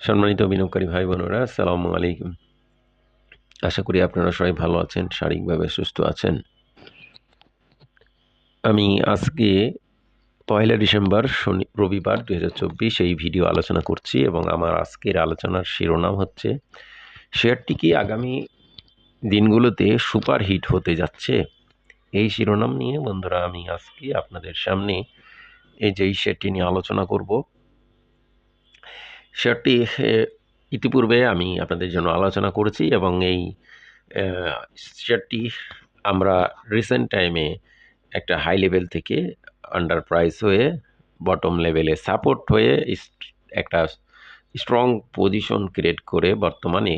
সম্মানিত বিনিয়োগকারী ভাই বোনেরা, আসসালামু আলাইকুম। আশা করি আপনারা সবাই ভালো আছেন, শারীরিকভাবে সুস্থ আছেন। আমি আজকে পয়লা ডিসেম্বর শনি, রবিবার দু হাজার চব্বিশ এই ভিডিও আলোচনা করছি এবং আমার আজকের আলোচনার শিরোনাম হচ্ছে, শেয়ারটি কি আগামী দিনগুলোতে সুপার হিট হতে যাচ্ছে? এই শিরোনাম নিয়ে বন্ধুরা আমি আজকে আপনাদের সামনে এই যে এই শেয়ারটি নিয়ে আলোচনা করব শেয়ারটি ইতিপূর্বে আমি আপনাদের জন্য আলোচনা করেছি এবং এই শেয়ারটি আমরা রিসেন্ট টাইমে একটা হাই লেভেল থেকে আন্ডার প্রাইস হয়ে বটম লেভেলে সাপোর্ট হয়ে একটা স্ট্রং পজিশন ক্রিয়েট করে বর্তমানে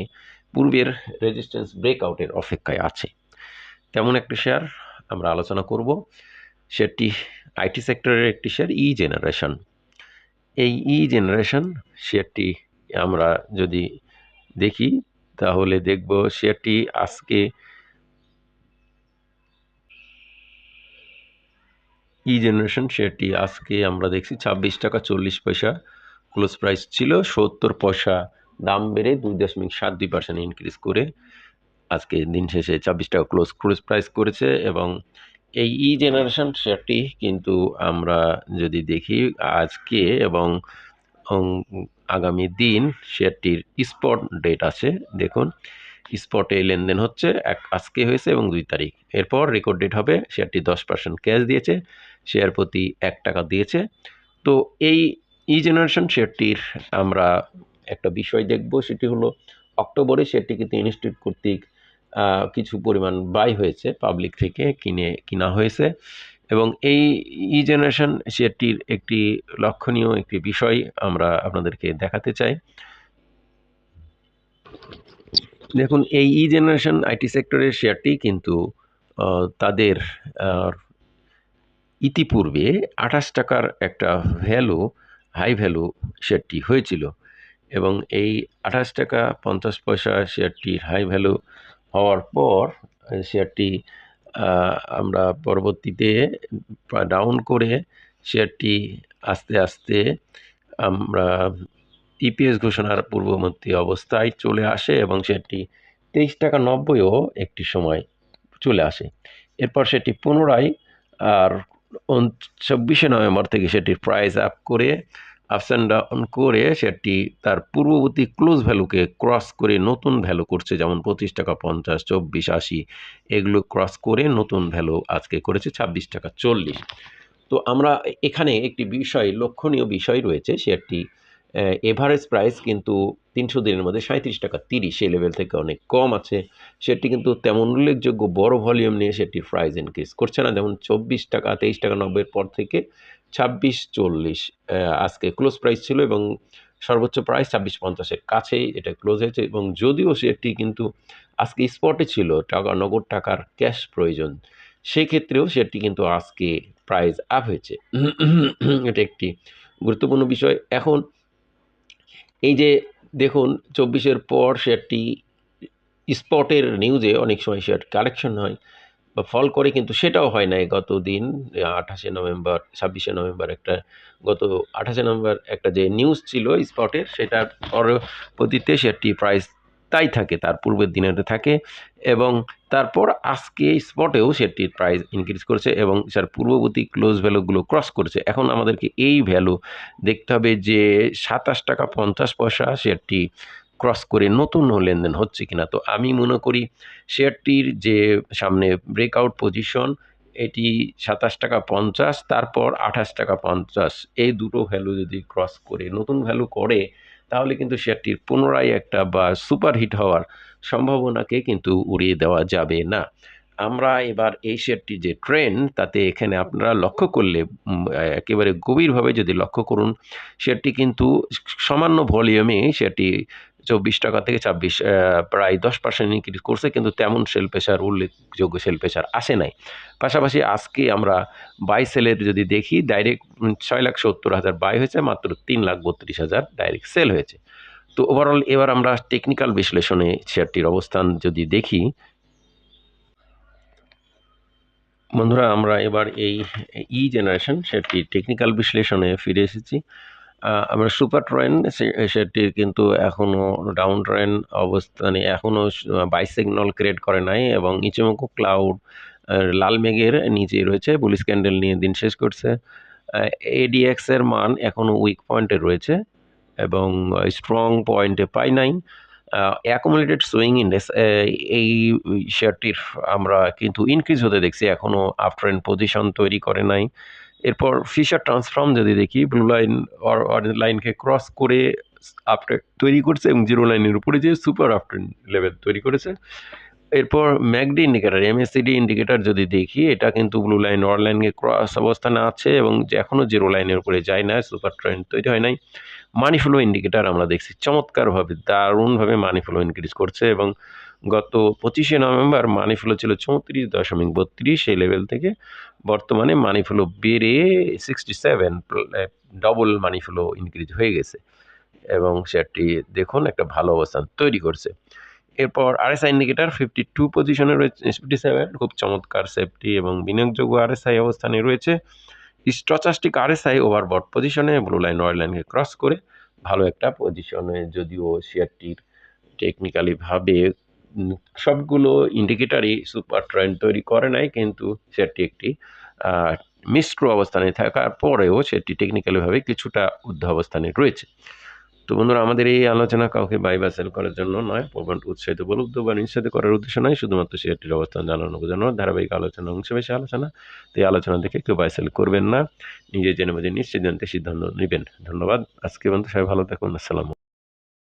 পূর্বের রেজিস্ট্যান্স ব্রেকআউটের অপেক্ষায় আছে। তেমন একটি শেয়ার আমরা আলোচনা করব। শেয়ারটি আইটি সেক্টরের একটি শেয়ার ই জেনারেশন এই ই জেনারেশন শেয়ারটি আমরা যদি দেখি, তাহলে দেখব শেয়ারটি আজকে ই জেনারেশন শেয়ারটি আজকে আমরা দেখছি ছাব্বিশ টাকা চল্লিশ পয়সা। ক্লোজ প্রাইস ছিল সত্তর পয়সা। দাম বেড়ে দুই দশমিক সাত দুই পার্সেন্ট ইনক্রিজ করে আজকে দিন শেষে ছাব্বিশ টাকা ক্লোজ ক্লোজ প্রাইস করেছে এবং এই ই জেনারেশন শেয়ারটি কিন্তু আমরা যদি দেখি আজকে এবং আগামী দিন শেয়ারটির স্পট ডেট আছে। দেখুন স্পটে লেনদেন হচ্ছে এক, আজকে হয়েছে এবং দুই তারিখ। এরপর রেকর্ড ডেট হবে শেয়ারটি দশ পার্সেন্ট ক্যাশ দিয়েছে শেয়ার প্রতি এক টাকা দিয়েছে। তো এই ই জেনারেশন শেয়ারটির আমরা একটা বিষয় দেখব, সেটি হলো অক্টোবরে শেয়ারটি কিন্তু ইনস্টিটিউট কর্তৃক কিছু পরিমাণ বাই হয়েছে পাবলিক থেকে কিনে, কিনা হয়েছে। এবং এই ই জেনারেশন শেয়ারটির একটি লক্ষণীয় একটি বিষয় আমরা আপনাদেরকে দেখাতে চাই। দেখুন, এই ই জেনারেশন আইটি সেক্টরের শেয়ারটি কিন্তু তাদের ইতিপূর্বে আঠাশ টাকার একটা ভ্যালু হাই ভ্যালু শেয়ারটি হয়েছিল। এবং এই আঠাশ টাকা পঞ্চাশ পয়সা শেয়ারটির হাই ভ্যালু হওয়ার পর শেয়ারটি আমরা পরবর্তীতে ডাউন করে শেয়ারটি আস্তে আস্তে আমরা ইপিএস ঘোষণার পূর্ববর্তী অবস্থায় চলে আসে এবং সেটি তেইশ টাকা নব্বইও একটি সময় চলে আসে। এরপর সেটি পুনরায় আর চব্বিশে নভেম্বর থেকে সেটির প্রাইস আপ করে আপস ডাউন করে সেটি তার পূর্ববর্তী ক্লোজ ভ্যালুকে ক্রস করে নতুন ভ্যালু করছে, যেমন পঁচিশ টাকা পঞ্চাশ, চব্বিশ, আশি। এগুলো ক্রস করে নতুন ভ্যালু আজকে করেছে ছাব্বিশ টাকা চল্লিশ। তো আমরা এখানে একটি বিষয়, লক্ষণীয় বিষয় রয়েছে শেয়ারটি। এভারেজ প্রাইস কিন্তু তিনশো দিনের মধ্যে সাঁত্রিশ টাকা তিরিশ সেই লেভেল থেকে অনেক কম আছে। সেটি কিন্তু তেমন উল্লেখযোগ্য বড় ভলিউম নিয়ে সেটির প্রাইস ইনক্রিজ করছে না। যেমন চব্বিশ টাকা, তেইশ টাকা, নব্বইয়ের পর থেকে ছাব্বিশ চল্লিশ আজকে ক্লোজ প্রাইস ছিল এবং সর্বোচ্চ প্রাইস ছাব্বিশ পঞ্চাশের কাছেই এটা ক্লোজ হয়েছে এবং যদিও সেটি কিন্তু আজকে স্পটে ছিল টাকা, নগদ টাকার ক্যাশ প্রয়োজন, সেক্ষেত্রেও সেটি কিন্তু আজকে প্রাইস আপ হয়েছে। এটা একটি গুরুত্বপূর্ণ বিষয়। এখন এই যে দেখুন, চব্বিশের পর শেয়ারটি স্পটের নিউজে অনেক সময় শেয়ার কালেকশন হয়। বা ফল করে, কিন্তু সেটাও হয় নাই। গত দিন আঠাশে নভেম্বর, ছাব্বিশে নভেম্বর একটা, গত আঠাশে নভেম্বর একটা যে নিউজ ছিল স্পটের সেটার পরবর্তীতে সেটি প্রাইস তাই থাকে, তার পূর্বের দিনের থাকে এবং তারপর আজকে স্পটেও সেটির প্রাইস ইনক্রিজ করেছে এবং যার পূর্ববর্তী ক্লোজ ভ্যালুগুলো ক্রস করেছে। এখন আমাদেরকে এই ভ্যালু দেখতে হবে যে সাতাশ টাকা পঞ্চাশ পয়সা শেয়ারটি ক্রস করে নতুন লেনদেন হচ্ছে কিনা, তো আমি মনে করি শেয়ারটির যে সামনে ব্রেকআউট পজিশন এটি সাতাশ টাকা পঞ্চাশ, তারপর আঠাশ টাকা পঞ্চাশ, এই দুটো ভ্যালু যদি ক্রস করে নতুন ভ্যালু করে, তাহলে কিন্তু শেয়ারটির পুনরায় একটা বা সুপার হিট হওয়ার সম্ভাবনাকে কিন্তু উড়িয়ে দেওয়া যাবে না। আমরা এবার এই শেয়ারটির যে ট্রেন্ড তাতে এখানে আপনারা লক্ষ্য করলে একেবারে গভীরভাবে যদি লক্ষ্য করুন, শেয়ারটি কিন্তু সামান্য ভলিউমে সেটি চব্বিশ টাকা থেকে ছাব্বিশ প্রায় দশ পার্সেন্ট ইনক্রিজ করছে, কিন্তু তেমন সেল প্রেশার উল্লেখযোগ্য সেল প্রেশার আসে নাই। পাশাপাশি আজকে আমরা বাই সেলের যদি দেখি ডাইরেক্ট ছয় লাখ সত্তর হাজার বাই হয়েছে, মাত্র তিন লাখ বত্রিশ হাজার ডাইরেক্ট সেল হয়েছে। তো ওভারঅল এবার আমরা টেকনিক্যাল বিশ্লেষণে শেয়ারটির অবস্থান যদি দেখি, বন্ধুরা আমরা এবার এই ই জেনারেশন সেটি টেকনিক্যাল বিশ্লেষণে ফিরে এসেছি। আমরা সুপার ট্রেন সেটি কিন্তু এখনও ডাউন ট্রেন অবস্থানে এখনও বাই সিগন্যাল ক্রিয়েট করে নাই এবং ইচিমোকো ক্লাউড লাল মেঘের নিচে রয়েছে পুলিশ ক্যান্ডেল নিয়ে দিন শেষ করছে। এডিএক্স এর মান এখনও উইক পয়েন্টে রয়েছে এবং স্ট্রং পয়েন্টে পাই নাই। অ্যাকুমুলেটেড সুইং ইন্ডেক্স এই শেয়ারটির আমরা কিন্তু ইনক্রিজ হতে দেখছি এখনও আফটার এন্ড পজিশন তৈরি করে নাই। এরপর ফিশার ট্রান্সফর্ম যদি দেখি ব্লু লাইন অরেঞ্জ লাইনকে ক্রস করে আপট্রেক তৈরি করছে এবং জিরো লাইনের উপরে যে সুপার আপট্রেন্ড লেভেল তৈরি করেছে। এরপর ম্যাকডি ইন্ডিকেটার এমএসসিডি ইন্ডিকেটার যদি দেখি, এটা কিন্তু ব্লু লাইন অর লাইনকে ক্রস অবস্থানে আছে এবং এখনও জিরো লাইনের উপরে যায় না সুপার ট্রেন্ড তৈরি হয় নাই। মানি ফ্লো ইন্ডিকেটার আমরা দেখছি, চমৎকারভাবে দারুণভাবে মানি ফ্লো ইনক্রিজ করছে এবং গত পঁচিশে নভেম্বর মানি ফ্লো ছিল চৌত্রিশ দশমিক বত্রিশ এই লেভেল থেকে বর্তমানে মানি ফ্লো বেড়ে sixty seven double money flow increase হয়ে গেছে। এবং শেয়ারটি দেখুন একটা ভালো অবস্থান তৈরি করছে। এরপর আরএসআই ইন্ডিকেটার ফিফটি টু পজিশনে রয়েছে ফিফটি সেভেন খুব চমৎকার সেফটি এবং বিনিয়োগযোগ্য আরএসআই অবস্থানে রয়েছে। স্টচাস্টিক আরএসআই ওভারবট পজিশনে ব্লু লাইন রয়্যাল লাইনকে ক্রস করে ভালো একটা পজিশনে যদিও শেয়ারটির টেকনিক্যালিভাবে সবগুলো ইন্ডিকেটারই সুপার ট্রেন্ড তৈরি করে নাই, কিন্তু সেটি একটি মিশ্র অবস্থানে থাকার পরেও সেটি টেকনিক্যালিভাবে কিছুটা ঊর্ধ্ব অবস্থানে রয়েছে। তো বন্ধুরা, আমাদের এই আলোচনা কাউকে বাই বা সেল করার জন্য নয় প্রবণটা উৎসাহিত উপলব্ধ বা নিঃসাহিত করার উদ্দেশ্য নয় শুধুমাত্র শেয়ারটির অবস্থান জানানোর জন্য ধারাবাহিক আলোচনা অংশ বেশি আলোচনা, তো এই আলোচনা দেখে কেউ বাই সেল করবেন না, নিজে জেনে বুঝে নিশ্চিত জানতে সিদ্ধান্ত নেবেন। ধন্যবাদ, আজকে বন্ধু সবাই ভালো থাকুন, আসসালাম